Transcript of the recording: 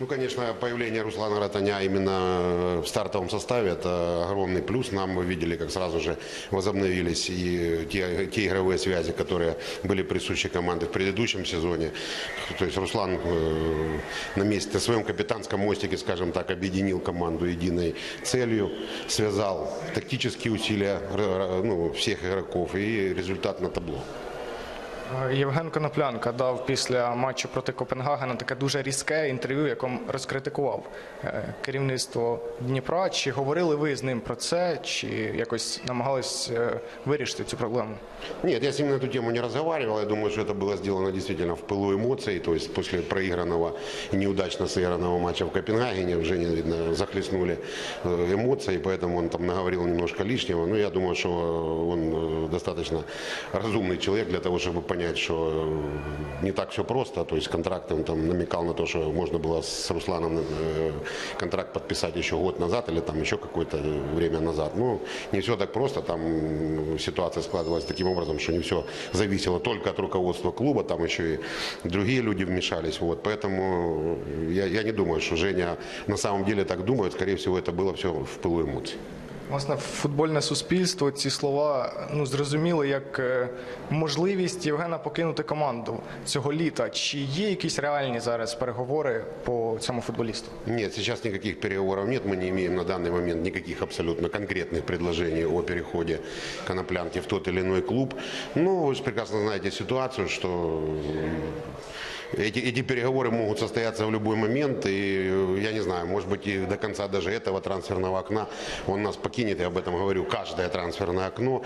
Ну, конечно, появление Руслана Ротаня именно в стартовом составе – это огромный плюс. Нам мы видели, как сразу же возобновились и те, те игровые связи, которые были присущи команде в предыдущем сезоне. То есть Руслан э, на месте, на своем капитанском мостике, скажем так, объединил команду единой целью, связал тактические усилия р- р- ну, всех игроков и результат на табло. Е, Євген Коноплянка дав після матчу проти Копенгагена таке дуже різке інтерв'ю, якому розкритикував е, керівництво Дніпра. Чи говорили ви з ним про це, чи якось намагались е, вирішити цю проблему? Нет, я с ним на эту тему не разговаривал. Я думаю, что это было сделано действительно в пылу эмоций. То есть после проигранного и неудачно сыгранного матча в Копенгагене уже, видно, захлестнули э, эмоции, поэтому он там наговорил немножко лишнего. Но я думаю, что он э, достаточно разумный человек для того, чтобы понять, что э, не так все просто. То есть контракт он там намекал на то, что можно было с Русланом э, контракт подписать еще год назад или там еще какое-то время назад. Ну, не все так просто. Там м, ситуация складывалась таким образом, что не все зависело только от руководства клуба, там еще и другие люди вмешались. Вот. Поэтому я, я не думаю, что Женя на самом деле так думает. Скорее всего, это было все в пылу эмоций. Власне, футбольне суспільство ці слова ну зрозуміли як е, можливість Євгена покинути команду цього літа. Чи є якісь реальні зараз переговори по цьому футболісту? Нет, сейчас никаких переговоров нет. Мы не имеем на данный момент никаких абсолютно конкретных предложений о переходе Коноплянки в тот или иной клуб. Ну, вы же прекрасно знаете ситуацию, что эти, эти переговоры могут состояться в любой момент. И э, я не знаю, может быть, и до конца даже этого трансферного окна он нас покинет. Я об этом говорю каждое трансферное окно.